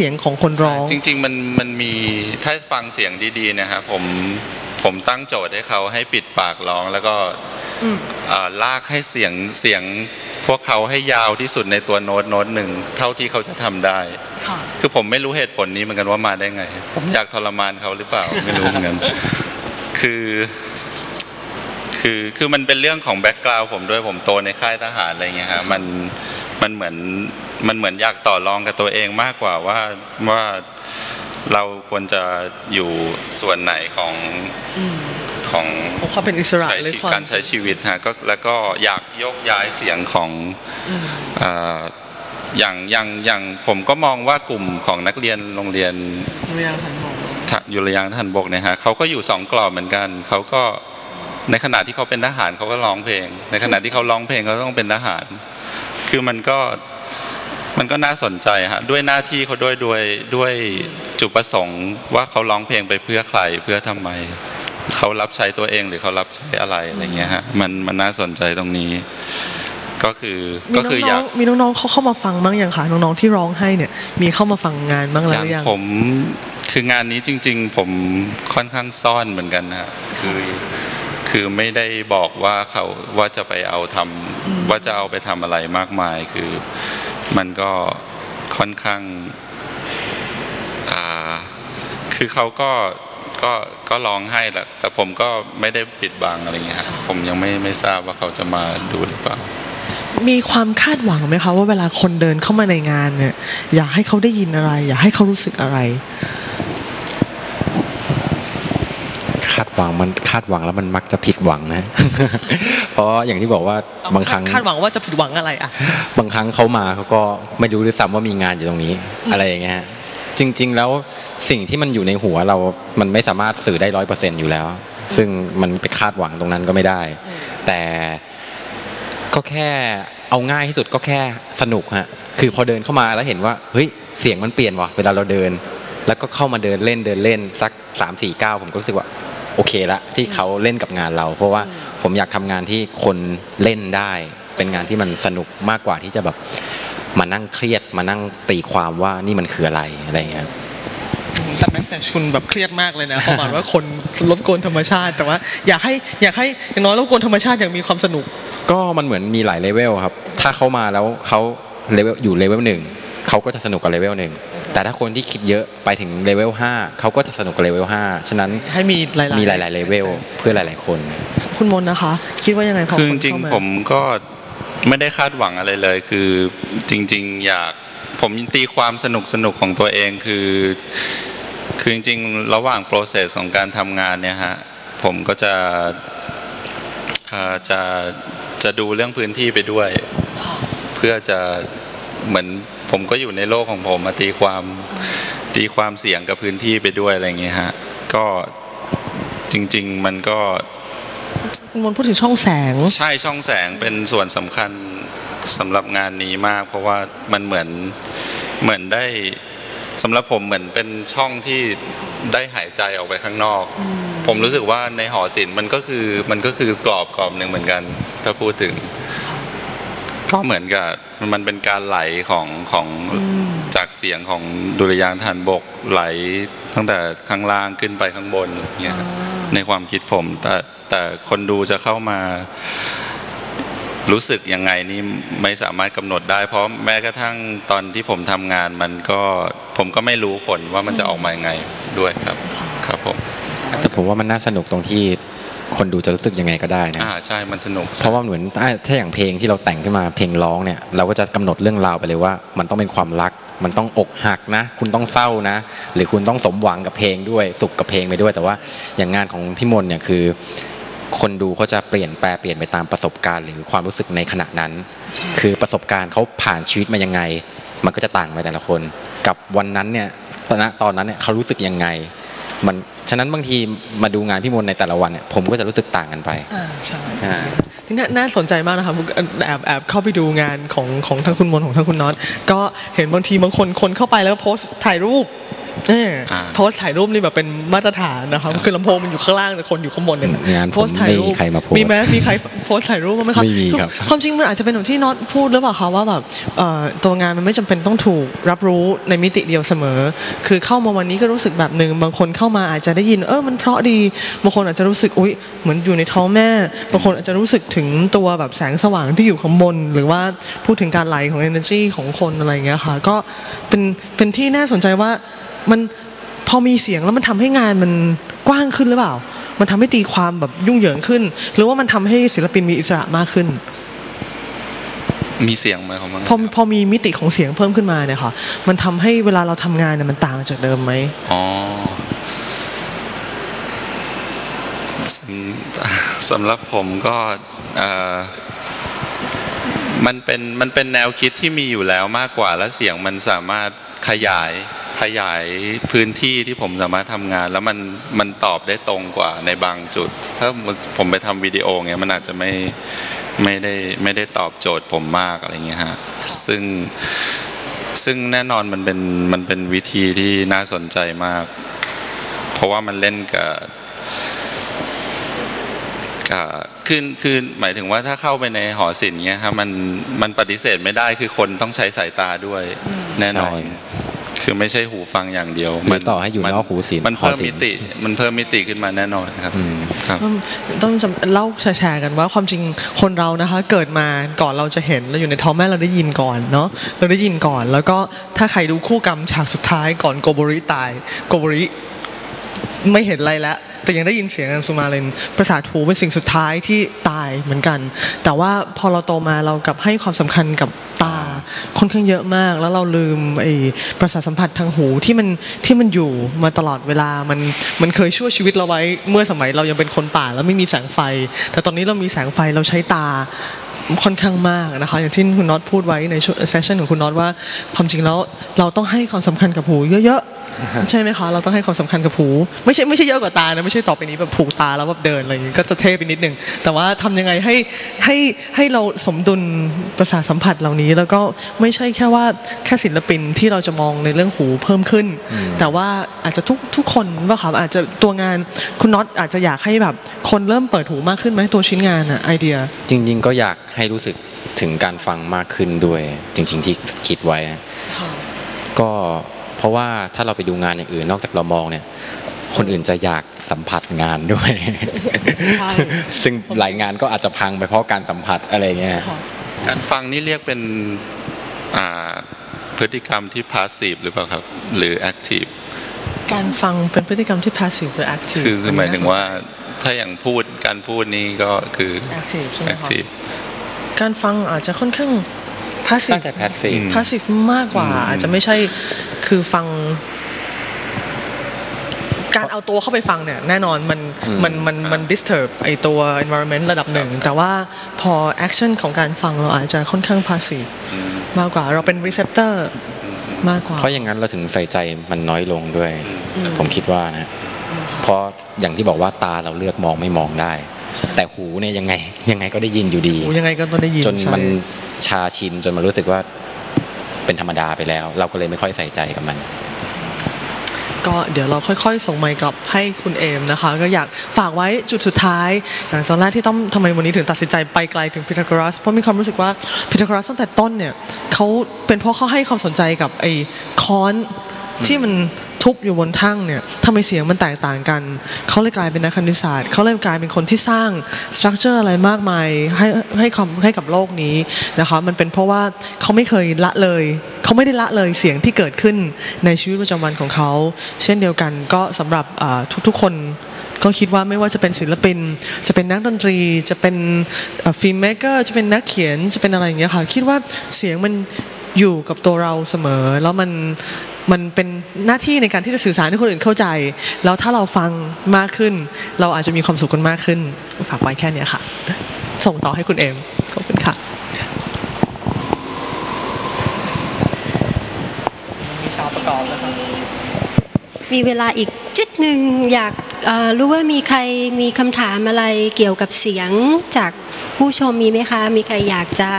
เสียงของคนร้องจริง ๆ มันมันมีถ้าฟังเสียงดีๆนะครับผมผมตั้งโจทย์ให้เขาให้ปิดปากร้องแล้วก็อืมเอ่อลากให้เสียงเสียงพวกเขาให้ยาวที่สุดในตัวโน้ตโน้ตหนึ่งเท่าที่เขาจะทำได้ค่ะคือผมไม่รู้เหตุผลนี้เหมือนกันว่ามาได้ไง ผมอยากทรมานเขาหรือเปล่าไม่รู้เหมือนกันคือ คือคือมันเป็นเรื่องของแบ็กกราวด์ผมด้วยผมโตในค่ายทหารอะไรเงี้ยฮะมันมันเหมือนมันเหมือนอยากต่อรองกับตัวเองมากกว่าว่าว่าเราควรจะอยู่ส่วนไหนของอืมของของความเป็นอิสระใช้หรือชีวิตความการใช้ชีวิตฮะก็แล้วก็อยากยกย้ายเสียงของอืมเอ่ออย่างอย่างอย่างผมก็มองว่ากลุ่มของนักเรียนโรงเรียนเรียงหันมองทะยุรยางทหารบกเนี่ยฮะเขาก็อยู่สองกรอบเหมือนกันเขาก็ ในขณะที่เขาเป็นทหารเขาก็ร้องเพลง ในขณะที่เขาร้องเพลงเขาต้องเป็นทหาร คือมันก็มันก็น่าสนใจฮะด้วยหน้าที่เขาด้วยด้วยด้วยจุดประสงค์ว่าเขาร้องเพลงไปเพื่อใครเพื่อทำไม เขารับใช้ตัวเองหรือเขารับใช้อะไรอะไรเงี้ยฮะมันมันน่าสนใจตรงนี้ ก็คือมีก็คืออน้ยาอกงๆมีน้องๆเขาเข้ามาฟังบ้างยังคะน้องๆที่ร้องให้เนี่ย มีเข้ามาฟังงานบ้างอแล้วย่างหรือยังผมคืองานนี้จริง ๆ ผมค่อนข้างซ่อนเหมือนกันนะฮะคือ คือไม่ได้บอกว่าเขาว่าจะไปเอาทำว่าจะเอาไปทำอะไรมากมาย คือมันก็ค่อนข้างาคือเขาก็ก็ก็ร้องให้แหละแต่ผมก็ไม่ได้ปิดบังอะไรเงี้ยผมยังไม่ไม่ทราบว่าเขาจะมาดูหรือเปล่า มีความคาดหวังไหมคะว่าเวลาคนเดินเข้ามาในงานเนี่ยอยากให้เขาได้ยินอะไร อยากให้เขารู้สึกอะไร คาดหวังมันคาดหวังแล้วมันมักจะผิดหวังนะ เพราะอย่างที่บอกว่าบางครั้งคาดหวังว่าจะผิดหวังอะไรอะบางครั้งเขามาเขาก็ไม่รู้ด้วยซ้ำว่ามีงานอยู่ตรงนี้อะไรอย่างเงี้ยฮะจริง ๆ แล้วสิ่งที่มันอยู่ในหัวเรา มันไม่สามารถสื่อได้ร้อยเปอร์เซ็นต์อยู่แล้ว ซึ่งมันไปคาดหวังตรงนั้นก็ไม่ได้ แต่ก็แค่เอาง่ายที่สุดก็แค่สนุกฮะคือพอเดินเข้ามาแล้วเห็นว่าเฮ้ยเสียงมันเปลี่ยนว่ะเวลาเราเดิน แล้วก็เข้ามาเดินเล่นเดินเล่นสักสามสี่เก้าผมก็รู้สึกว่า โอเคละที่เขาเล่นกับงานเรา เพราะว่าผมอยากทำงานที่คนเล่นได้ เป็นงานที่มันสนุกมากกว่าที่จะแบบมานั่งเครียดมานั่งตีความว่านี่มันคืออะไรอะไรอย่างเงี้ยแต่แมสเซจคุณแบบเครียดมากเลยนะประมาณว่าคนรบกวนธรรมชาติ แต่ว่าอยากให้อยากให้อย่างน้อยรบกวนธรรมชาติอย่างมีความสนุก ก็มันเหมือนมีหลายเลเวลครับ ถ้าเขามาแล้วเขาเลเวลอยู่เลเวลหนึ่งเขาก็จะสนุกกับเลเวลหนึ่ง แต่ถ้าคนที่คิดเยอะไปถึงเลเวลห้าเขาก็จะสนุกกับเลเวลห้าฉะนั้นให้มีหลายๆมีหลาย ๆเลเวลเพื่อหลาย ๆ คน คุณมนต์นะคะ คิดว่ายังไงพอคือคจนริงเข้ามาๆผมก็ไม่ได้คาดหวังอะไรเลย คือจริง ๆ อยากผมตีความสนุกสนุกของตัวเองคือคือจริงๆระหว่างโปรเซสของการทำงานเนี่ยฮะผมก็จะเอ่อจะจะดูเรื่องพื้นที่ไปด้วย เพื่อจะเหมือน ผมก็อยู่ในโลกของผมมาตีความตีความเสียงกับพื้นที่ไปด้วยอะไรอย่างเงี้ยฮะก็จริง ๆ มันก็คุณมนต์พูดถึงช่องแสง ใช่ช่องแสงเป็นส่วนสำคัญสำหรับงานนี้มาก เพราะว่ามันเหมือนเหมือนได้สำหรับผมเหมือนเป็นช่องที่ได้หายใจออกไปข้างนอก ผมรู้สึกว่าในหอศิลป์มันก็คือมันก็คือกรอบกรอบหนึ่งเหมือนกัน ถ้าพูดถึง ก็เหมือนกับมันเป็นการไหลของของจากเสียงของดุริยางค์ทหารบกไหลตั้งแต่ข้างล่างขึ้นไปข้างบนอย่างเงี้ยในความคิดผม แต่แต่คนดูจะเข้ามารู้สึกยังไงนี่ไม่สามารถกำหนดได้ เพราะแม้กระทั่งตอนที่ผมทำงานมันก็ผมก็ไม่รู้ผลว่ามันจะออกมายังไงด้วยครับ ครับผมแต่ผมว่ามันน่าสนุกตรงที่ คนดูจะรู้สึกยังไงก็ได้นะอ่าใช่มันสนุก เพราะว่าเหมือนถ้าถ้าอย่างเพลงที่เราแต่งขึ้นมาเพลงร้องเนี่ยเราก็จะกำหนดเรื่องราวไปเลยว่า มันต้องเป็นความรัก มันต้องอกหักนะ คุณต้องเศร้านะ หรือคุณต้องสมหวังกับเพลงด้วยสุขกับเพลงไปด้วย แต่ว่าอย่างงานของพี่มนต์เนี่ยคือ คนดูเขาจะเปลี่ยนแปลเปลี่ยนไปตามประสบการณ์ หรือความรู้สึกในขณะนั้น คือประสบการณ์เขาผ่านชีวิตมายังไง มันก็จะต่างไปแต่ละคน กับวันนั้นเนี่ยตอนนั้นตอนนั้นเนี่ยเขารู้สึกยังไง มันฉะนั้นบางทีมาดูงานพี่มนต์ในแต่ละวันเนี่ยผมก็จะรู้สึกต่างกันไปอ่าใช่อ่านี่น่าน่าสนใจมากนะคะผมแอบแอบเข้าไปดูงานของของทั้งคุณมนต์ของทั้งคุณน็อตก็เห็นบางทีบางคนคนเข้าไปแล้วก็โพสต์ถ่ายรูปเอออ่า โพสต์ถ่ายรูปนี่แบบเป็นมาตรฐานนะครับคือลำโพงมันอยู่ข้างล่างแต่คนอยู่ข้างบนเนี่ยงานผมโพสต์ถ่ายรูปไม่มีใครมาโพสต์มีไหมมีใครโพสต์ถ่ายรูปบ้างไหมครับไม่มีครับความจริงมันอาจจะเป็นอย่างที่น็อตพูดหรือเปล่าคะว่าแบบเอ่อตัวงานมันไม่จำเป็นต้องถูกรับรู้ในมิติเดียวเสมอ คือเข้ามาวันนี้ก็รู้สึกแบบหนึ่งบางคนเข้ามาอาจจะได้ยินเออมันเพราะดีบางคนอาจจะรู้สึกอุ๊ยเหมือนอยู่ในท้องแม่บางคนอาจจะรู้สึกถึงตัวแบบแสงสว่างที่อยู่ข้างบน หรือว่าพูดถึงการไหลของ energy ของคนอะไรอย่างเงี้ยค่ะก็เป็นเป็นที่น่าสนใจว่า มันพอมีเสียงแล้วมันทำให้งานมันกว้างขึ้นหรือเปล่า มันทำให้ตีความแบบยุ่งเหยิงขึ้น หรือว่ามันทำให้ศิลปินมีอิสระมากขึ้น มีเสียงไหมครับมั้งพอพอมีมิติของเสียงเพิ่มขึ้นมาเนี่ยค่ะ มันทำให้เวลาเราทำงานเนี่ยมันต่างจากเดิมไหมอ๋อสำสำหรับผมก็เอ่อมันเป็นมันเป็นแนวคิดที่มีอยู่แล้วมากกว่าและเสียงมันสามารถขยาย ขยายพื้นที่ที่ผมสามารถทำงาน แล้วมันมันตอบได้ตรงกว่าในบางจุด ถ้าผมไปทำวิดีโอเงี้ยมันอาจจะไม่ไม่ได้ไม่ได้ตอบโจทย์ผมมากอะไรเงี้ยฮะซึ่งซึ่งแน่นอนมันเป็นมันเป็นวิธีที่น่าสนใจมาก เพราะว่ามันเล่นกับกับคือคือหมายถึงว่าถ้าเข้าไปในหอศิลป์เงี้ยครับมันมันปฏิเสธไม่ได้คือคนต้องใช้สายตาด้วยแน่นอนใช่ คือไม่ใช่หูฟังอย่างเดียวหรือต่อให้อยู่นอกหูศิลป์มันเพิ่มหอศิลป์มิติ มันเพิ่มมิติขึ้นมาแน่นอนครับอืมครับ ต้องต้องจำเล่าแชร์ๆกันว่าความจริงคนเรานะคะ เกิดมาก่อนเราจะเห็นเราอยู่ในท้องแม่เราได้ยินก่อนเนาะเราได้ยินก่อน แล้วก็ถ้าใครดูคู่กรรมฉากสุดท้ายก่อนโกโบริตายโกโบริไม่เห็นอะไรแล้วแต่ยังได้ยินเสียงอังสุมาเลนประสาทหูเป็นสิ่งสุดท้ายที่ตายเหมือนกัน แต่ว่าพอเราโตมาเรากลับให้ความสำคัญกับตา ค่อนข้างเยอะมาก แล้วเราลืมไอ้ประสาทสัมผัสทางหูที่มันที่มันอยู่มาตลอดเวลามันมันเคยช่วยชีวิตเราไว้ เมื่อสมัยเรายังเป็นคนป่าแล้วไม่มีแสงไฟ แต่ตอนนี้เรามีแสงไฟเราใช้ตาค่อนข้างมากนะคะอย่างที่คุณน็อตพูดไว้ในเซสชันของคุณน็อตว่าความจริงแล้วเราต้องให้ความสำคัญกับหูเยอะๆ ใช่ไหมคะเราต้องให้ความสำคัญกับหูไม่ใช่ไม่ใช่เยอะกว่าตานะไม่ใช่ต่อไปนี้แบบผูกตาแล้วแบบเดินอะไรอย่างงี้ก็จะเท่ไปนิดนึงแต่ว่าทำยังไงให้ให้ให้เราสมดุลประสาทสัมผัสเหล่านี้ แล้วก็ไม่ใช่แค่ว่าแค่ศิลปินที่เราจะมองในเรื่องหูเพิ่มขึ้น แต่ว่าอาจจะทุกทุกคนว่าครับอาจจะตัวงานคุณน็อตอาจจะอยากให้แบบคนเริ่มเปิดหูมากขึ้นไหมตัวชิ้นงานอะไอเดีย จริง ๆ ก็อยากให้รู้สึกถึงการฟังมากขึ้นด้วย จริง ๆ ที่คิดไว้อะก็เพ ราะว่าถ้าเราไปดูงานอย่างอื่น นอกจากเรามองเนี่ยคนอื่นจะอยากสัมผัสงานด้วยใช่ซึ่งหลายงานก็อาจจะพังไปเพราะการสัมผัสอะไรเงี้ยการฟังนี่เรียกเป็นอ่าพฤติกรรมที่พาสซีฟหรือเปล่าครับ หรือแอคทีฟการฟังเป็นพฤติกรรมที่ passive หรือ active คือคือหมายถึงว่าถ้าอย่างพูดการพูดนี่ก็คือ active ใช่ไหมแอคคะทีฟการฟังอาจจะค่อนข้าง น่า passive จะแพสซีฟอืม passive มากกว่าอืมอาจจะไม่ใช่คือฟัง การเอาตัวเข้าไปฟังเนี่ย แน่นอนมันอืมมันมันมัน disturb ไอตัว environment ระดับหนึ่ง แต่ว่าพอ action ของการฟังเราอาจจะค่อนข้าง passive มากกว่าเราเป็น receptor มากกว่า เพราะอย่างนั้นเราถึงใส่ใจมันน้อยลงด้วย ผมคิดว่านะเพราะอย่างที่บอกว่าตาเราเลือกมองไม่มองได้ แต่หูเนี่ยยังไงยังไงก็ได้ยินอยู่ดีโอ้ยังไงก็ต้องได้ยินจนใช่มันชาชินจนมันรู้สึกว่าเป็นธรรมดาไปแล้ว เราก็เลยไม่ค่อยใส่ใจกับมันก็เดี๋ยวเราค่อยๆ ส่งไมค์กลับให้คุณเอมนะคะ ก็อยากฝากไว้จุดสุดท้าย อย่างตอนแรกที่ต้องทำไมวันนี้ถึงตัดสินใจไปไกลถึงพิทาโกรัสเพราะมีความรู้สึกว่าพิทาโกรัสตั้งแต่ต้นเนี่ยเขาเป็นเพราะเขาให้ความสนใจกับไอ้ค้อนที่มัน ทุบอยู่บนทั่งเนี่ยทำไมเสียงมันแตกต่างกัน เขาเลยกลายเป็นนักคณิตศาสตร์เขาเลยกลายเป็นคนที่สร้างสตรัคเจอร์อะไรมากมายให้ให้ความให้กับโลกนี้นะคะมันเป็นเพราะว่าเขาไม่เคยละเลยเขาไม่ได้ละเลยเสียงที่เกิดขึ้นในชีวิตประจำวันของเขา เช่นเดียวกันก็สำหรับทุกๆคนก็คิดว่าไม่ว่าจะเป็นศิลปิน จะเป็นนักดนตรี จะเป็นฟิล์มเมกเกอร์ จะเป็นนักเขียน จะเป็นอะไรอย่างเงี้ยค่ะ คิดว่าเสียงมันอยู่กับตัวเราเสมอ แล้วมัน มันเป็นหน้าที่ในการที่จะสื่อสารให้คนอื่นเข้าใจ แล้วถ้าเราฟังมากขึ้น เราอาจจะมีความสุขกันมากขึ้น ฝากไว้แค่เนี้ยค่ะ ส่งต่อให้คุณเอมขอบคุณค่ะมีสาวประกอบนะครับมีเวลาอีกจิดหนึ่งอยากเอ่อรู้ว่ามีใครมีคำถามอะไรเกี่ยวกับเสียงจากผู้ชมมีไหมคะ มีใครอยากจะ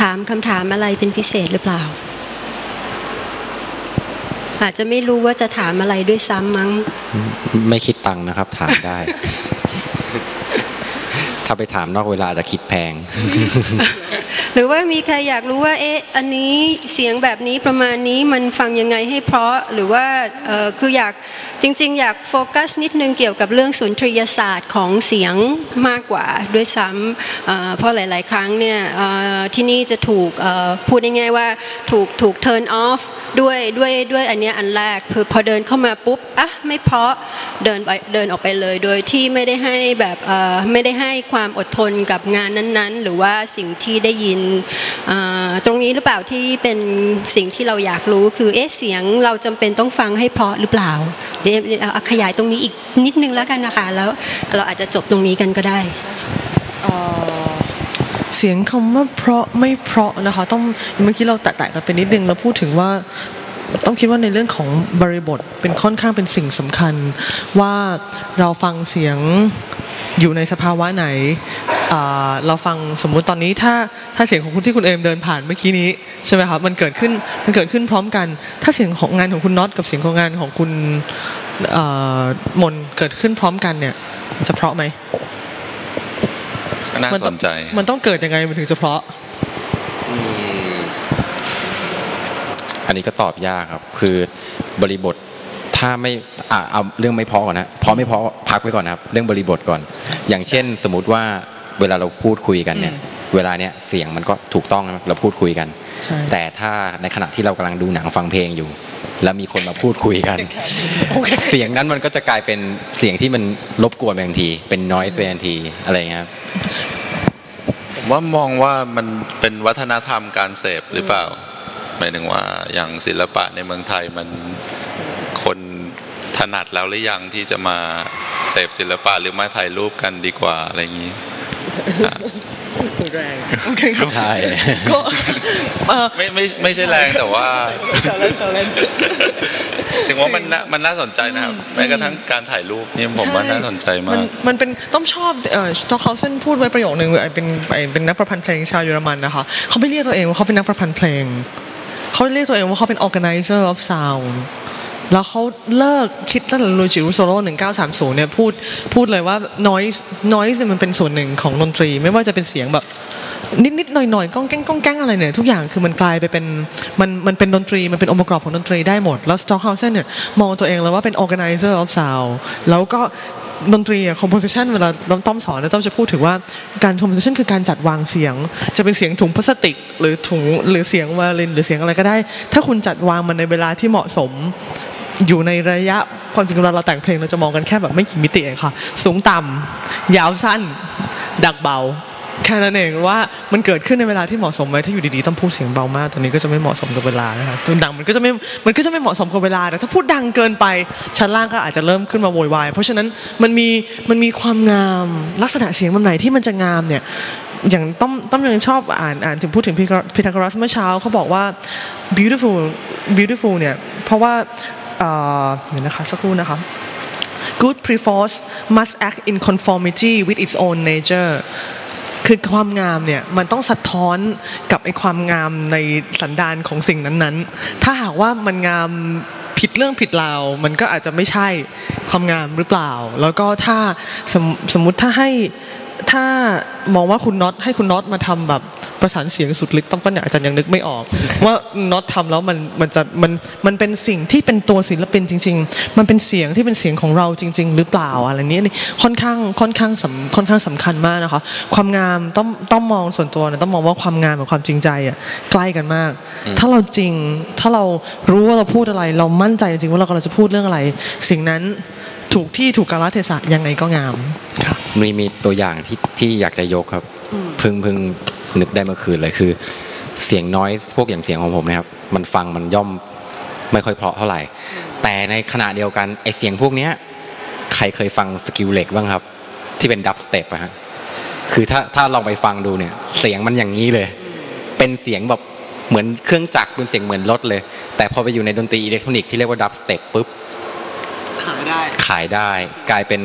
ถามคำถามอะไรเป็นพิเศษหรือเปล่า อาจจะไม่รู้ว่าจะถามอะไรด้วยซ้ำมั้ง ไม่คิดตังค์นะครับ ถามได้ ถ้าไปถามนอกเวลาจะคิดแพง หรือว่ามีใครอยากรู้ว่า เอ๊ะ อันนี้เสียงแบบนี้ประมาณนี้มันฟังยังไงให้เพราะหรือว่าเอ่อคืออยากจริง ๆ อยากโฟกัสนิดนึงเกี่ยวกับเรื่องสุนทรียศาสตร์ของเสียงมากกว่าด้วยซ้ำเอ่อเพราะหลาย ๆ ครั้งเนี่ยเอ่อที่นี่จะถูกเอ่อพูดง่ายๆว่าถูกถูก turn off ด้วยด้วยด้วยอันเนี้ยอันแรกคือพอเดินเข้ามาปุ๊บอะไม่เพราะเดินไปเดินออกไปเลยโดยที่ไม่ได้ให้แบบเออไม่ได้ให้ความอดทนกับงานนั้นๆ หรือว่าสิ่งที่ได้ยินตรงนี้หรือเปล่าที่เป็นสิ่งที่เราอยากรู้คือเอ๊ะเสียงเราจำเป็นต้องฟังให้เพราะหรือเปล่าเดี๋ยวเอาขยายตรงนี้อีกนิดนึงแล้วกันนะคะแล้วเราอาจจะจบตรงนี้กันก็ได้ เสียงคำว่าเพราะไม่เพราะนะคะ ต้องเมื่อกี้เราแตะๆกันไปนิดนึงแล้วพูดถึงว่าต้องคิดว่าในเรื่องของบริบทเป็นค่อนข้างเป็นสิ่งสำคัญ ว่าเราฟังเสียงอยู่ในสภาวะไหน เราฟังสมมุติตอนนี้ถ้าถ้าเสียงของคุณที่คุณเอมเดินผ่านเมื่อกี้นี้ใช่ไหมครับมันเกิดขึ้นมันเกิดขึ้นพร้อมกัน ถ้าเสียงของงานของคุณน็อตกับเสียงของงานของคุณมนเกิดขึ้นพร้อมกันเนี่ยจะเพราะไหม น่ามัสต้อนงใจ มันต้องเกิดยังไงมันถึงจะเพราะอันนี้ก็ตอบยากครับ คือบริบทถ้าไม่อะเอาเรื่องไม่เพอก่อนนะเพราะไม่เพราะพักไว้ก่อนนะครับ เรื่องบริบทก่อน อย่างเช่น สมมุติว่าเวลาเราพูดคุยกันเนี่ย เวลาเนี้ยเสียงมันก็ถูกต้องนะครับเราพูดคุยกันใช่แต่ถ้าในขณะที่เรากำลังดูหนังฟังเพลงอยู่ แล้วมีคนมาพูดคุยกัน เสียงนั้นมันก็จะกลายเป็นเสียงที่มันรบกวนไปทันที เป็นน้อยไปทันทีอะไรอย่างเงี้ยครับผมว่ามองว่ามันเป็นวัฒนธรรมการเสพหรือเปล่าหมายถึงว่าอย่างศิลปะในเมืองไทยมันคน ถนัดแล้วหรือยังที่จะมาเสพศิลปะหรือมาถ่ายรูปกันดีกว่าอะไรอย่างนี้แรงโอเคครับใช่ก็เออไม่ไม่ไม่ใช่แรงแต่ว่าแซวเล่นแซวเล่นถึงว่ามันน่ามันน่าสนใจนะครับแม้กระทั่งการถ่ายรูปนี่ผมว่าน่าสนใจมากนมันเป็นต้องชอบเอ่อสตอกเฮาเซนพูดไว้ประโยคนึงเป็นเป็นเป็นนักประพันธ์เพลงชาวเยอรมันนะคะเขาไม่เรียกตัวเองว่าเขาเป็นนักประพันธ์เพลงเขาเรียกตัวเองว่าเขาเป็น organizer of sound แล้วเขาเลิกคิดตั้งแต่ลูจิรุโซโล่1930เนี่ยพูดพูดเลยว่า noise noise เนี่ยมันเป็นส่วนหนึ่งของดนตรี ไม่ว่าจะเป็นเสียงแบบนิดๆหน่อยๆก้องแก้งก้องแก้งอะไรเนี่ยทุกอย่างคือมันกลายไปเป็นมันมันเป็นดนตรีมันเป็นองค์ประกอบของดนตรีได้หมด แล้วสต็อกเฮาเซนเนี่ยมองตัวเองเลยว่าเป็น organizer of sound แล้วก็ดนตรีอะ composition เวลาต้อมสอนเนี่ยต้อมจะพูดถึงว่าการ composition คือการจัดวางเสียง จะเป็นเสียงถุงพลาสติก หรือถุงหรือเสียงวาลินหรือเสียงอะไรก็ได้ ถ้าคุณจัดวางมันในเวลาที่เหมาะสม อยู่ในระยะความจริงเวลาเราแต่งเพลงเราจะมองกันแค่แบบไม่กี่มิติเองค่ะ สูงต่ำยาวสั้น ดักเบาแค่นั้นเองว่ามันเกิดขึ้นในเวลาที่เหมาะสมไหมถ้าอยู่ดีๆต้องพูดเสียงเบามากตอนนี้ก็จะไม่เหมาะสมกับเวลานะคะตัวดังมันก็จะไม่มันก็จะไม่เหมาะสมกับเวลาแต่ถ้าพูดดังเกินไปชั้นล่างก็อาจจะเริ่มขึ้นมาโวยวายเพราะฉะนั้นมันมีมันมีความงามลักษณะเสียงแบบไหนที่มันจะงามเนี่ยอย่างต้อมต้อมยังชอบอ่านอ่านถึงพูดถึงพีทาโกรัสเมื่อเช้าเขาบอกว่า beautiful beautiful เนี่ยเพราะว่า เดี๋ยวนะคะสักครู่นะคะ good preforce must act in conformity with its own nature คือความงามเนี่ยมันต้องสะท้อนกับไอ้ความงามในสันดานของสิ่งนั้นๆ ถ้าหากว่ามันงามผิดเรื่องผิดราวมันก็อาจจะไม่ใช่ความงามหรือเปล่า แล้วก็ถ้าสมสมมติถ้าให้ถ้ามองว่าคุณน็อตให้คุณน็อตมาทำแบบ ประสานเสียงสุดฤทธิ์ต้องก็เนี่ยอาจารย์ยังนึกไม่ออก ว่าน็อตทำแล้วมันมันจะมันมันเป็นสิ่งที่เป็นตัวศิลปินจริง ๆ มันเป็นเสียงที่เป็นเสียงของเราจริง ๆ หรือเปล่าอะไรเนี้ยนี่ค่อนข้างค่อนข้างสำค่อนข้างสำคัญมากนะคะความงามต้องต้องมองส่วนตัวนะต้องมองว่าความงามกับความจริงใจอะใกล้กันมาก ถ้าเราจริงถ้าเรารู้ว่าเราพูดอะไร เรามั่นใจจริงๆว่าเรากำลังจะพูดเรื่องอะไร สิ่งนั้นถูกที่ถูกกาลเทศะยังไงก็งามค่ะมีมีตัวอย่างที่ที่อยากจะยกครับ เพิ่งเพิ่งนึกได้เมื่อคืนเลยคือ เสียงน้อยพวกอย่างเสียงของผมนะครับ มันฟังมันย่อมไม่ค่อยเพราะเท่าไหร่ แต่ในขณะเดียวกันไอเสียงพวกเนี้ยใครเคยฟังสกิลเล็กบ้างครับ ที่เป็นดับสเต็ปอะฮะคือถ้าถ้าลองไปฟังดูเนี่ยเสียงมันอย่างนี้เลย เป็นเสียงแบบเหมือนเครื่องจักรเป็นเสียงเหมือนรถเลย แต่พอไปอยู่ในดนตรีอิเล็กทรอนิกส์ที่เรียกว่าดับสเต็ปปุ๊บายได้ขายได้ กลายเป็น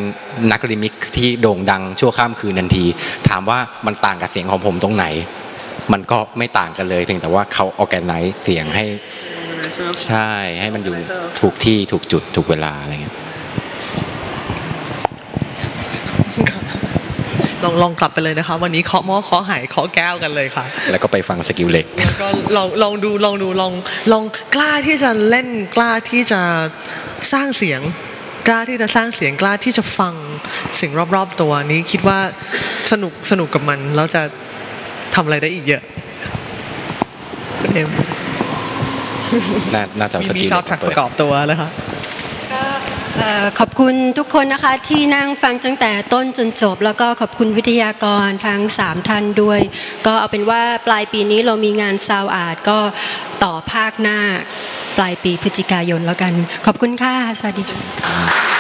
นักลิมิกที่โด่งดังชั่วข้ามคืนทันที ถามว่ามันต่างกับเสียงของผมตรงไหน มันก็ไม่ต่างกันเลย เพียงแต่ว่าเขาออแกไนซ์เสียงให้ใช่ให้มันอยู่ถูกที่ถูกจุดถูกเวลาอะไรเงี้ยลองลองกลับไปเลยนะคะ วันนี้เคาะหม้อเคาะไหายเคาะแก้วกันเลยค่ะ แล้วก็ไปฟังสกิลเล็กแล้วก็ลองลองดูลองดูลองลองกล้าที่จะเล่นกล้าที่จะสร้างเสียง กล้าที่จะสร้างเสียงกล้าที่จะฟังสิ่งรอบๆตัวนี้คิดว่าสนุกสนุกกับมันแล้วจะทำอะไรได้อีกเยอะคุณเอ็มน่าน่าจะเอามีสมีกิลซาวด์แทร็กประกอบตัวเลยค่ะเอ่อขอบคุณทุกคนนะคะที่นั่งฟังตั้งแต่ต้นจนจบ แล้วก็ขอบคุณวิทยากรทั้ง 3 ท่านด้วย ก็เอาเป็นว่าปลายปีนี้เรามีงานซาวอาร์ตก็ต่อภาคหน้า ปลายปีพฤศจิกายนแล้วกัน ขอบคุณค่ะ สวัสดีค่ะ